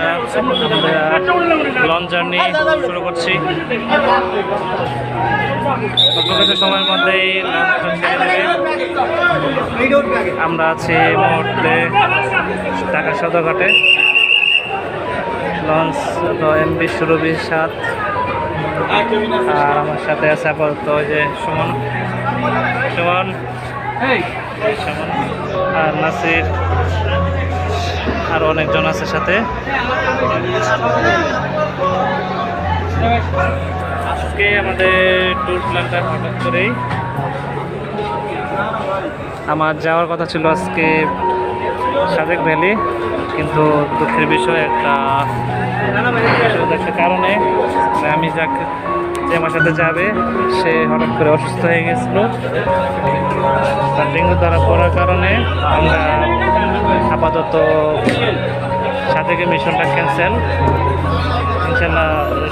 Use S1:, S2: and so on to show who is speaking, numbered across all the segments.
S1: আমরা launch journey শুরু করছি। কিছু সময়ের মধ্যেই আমরা আছি এই মুহূর্তে ঢাকা সদরঘাটে। লঞ্চ তো এমবি সুরভি সাত। আর আমার সাথে আছে আপাতত যে সুমন। সুমন আর নাসির, আর অনেকজন আছে সাথে। আজকে আমাদের ট্যুর প্ল্যানটা হঠাৎ করেই। আমার যাওয়ার কথা ছিল আজকে সাজেক ভ্যালি, কিন্তু দুঃখের বিষয় একটা একটা কারণে আমি যাকে যে আমার সাথে যাবে, সে হঠাৎ করে অসুস্থ হয়ে গেছিল। ডেঙ্গু দ্বারা পড়ার কারণে আমরা আপাতত সাজেকের মিশনটা ক্যান্সেল ইনশাল্লাহ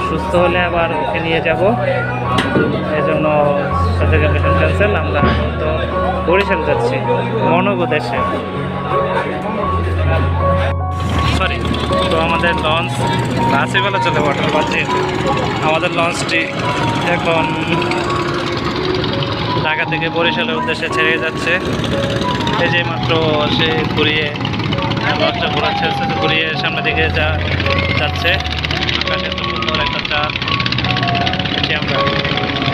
S1: সুস্থ হলে আবার ওকে নিয়ে যাব। এই জন্য সাজেকের মিশন ক্যান্সেল আমরা তো বরিশাল যাচ্ছি মনোগ দেশে সরি তো আমাদের লঞ্চ রাশিবেলা চলে ওয়াটার পাচ্ছি আমাদের লঞ্চটি এখন ঢাকা থেকে বরিশালের উদ্দেশ্যে ছেড়ে যাচ্ছে। এই যে মাত্র সে ঘুরিয়ে লঞ্চটা ঘোরাচ্ছে আস্তে ঘুরিয়ে সামনের দিকে যা যাচ্ছে। আকাশে তো সুন্দর একটা চাঁদ। আমরা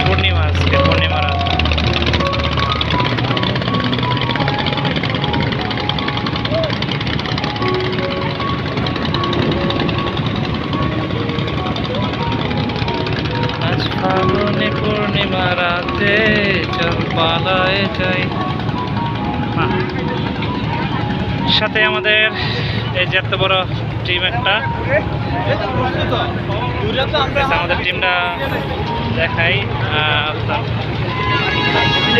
S1: পূর্ণিমা আজকে, পূর্ণিমা রাত। চল পালায় যাই সাথে আমাদের এই যে এত বড় টিম একটা। আমাদের টিমটা দেখাই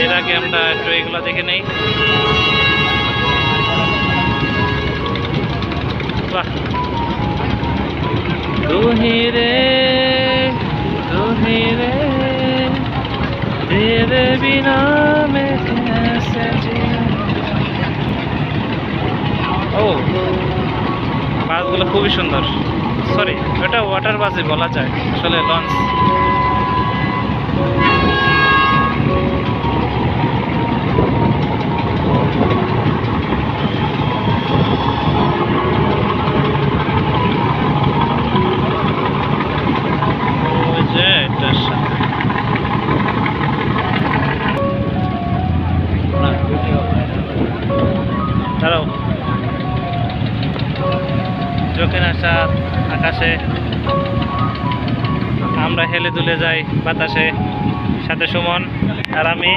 S1: এর আগে আমরা একটু এগুলো দেখে নেই। বাহ। বাসগুলো খুবই সুন্দর। সরি ওটা ওয়াটার বাসই বলা যায়। আসলে লঞ্চ। আকাশে। আমরা হেলে দুলে যাই বাতাসে। সাথে সুমন আর আমি।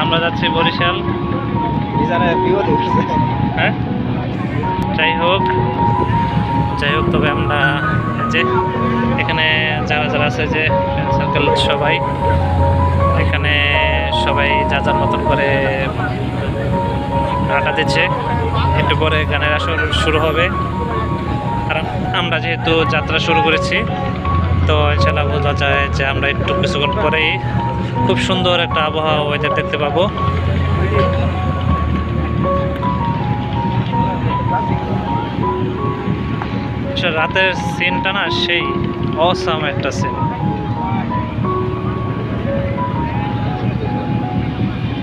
S1: আমরা যাচ্ছি বরিশাল। হ্যাঁ? যাই হোক। যাই হোক তবে আমরা যে এখানে যারা যারা আছে যে সার্কেল সবাই এখানে সবাই যা যার মতন করে আটা দিচ্ছে। একটু পরে গানের আসর শুরু হবে। আমরা যেহেতু যাত্রা শুরু করেছি, তো ইনশাল্লাহ বোঝা যায় যে আমরা একটু কিছুক্ষণ পরেই খুব সুন্দর একটা আবহাওয়া ওয়েদার দেখতে পাবো। রাতের সিনটা না সেই অসাম একটা সিন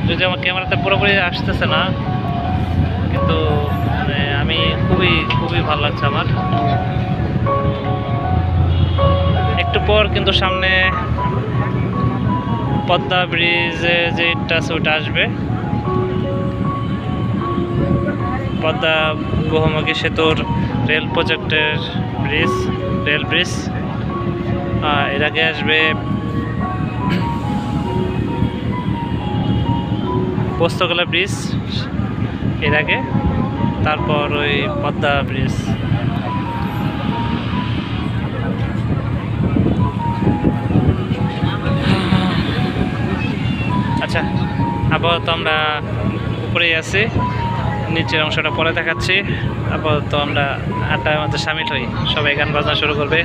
S1: যদি আমার ক্যামেরাতে পুরোপুরি আসতেছে না, কিন্তু আমি খুবই খুবই ভালো লাগছে আমার। একটু পর কিন্তু সামনে পদ্মা ব্রিজে যেটা আছে আসবে। পদ্মা বহুমুখী সেতুর রেল প্রজেক্টের ব্রিজ, রেল ব্রিজ। এর আগে আসবে পোস্তগোলা ব্রিজ। এর আগে তারপর ওই পদ্মা ব্রিজ আচ্ছা আপাতত আমরা উপরেই আছি। নিচের অংশটা পরে দেখাচ্ছি। আপাতত আমরা আড্ডার মধ্যে সামিল হই। সবাই গান বাজনা শুরু করবে।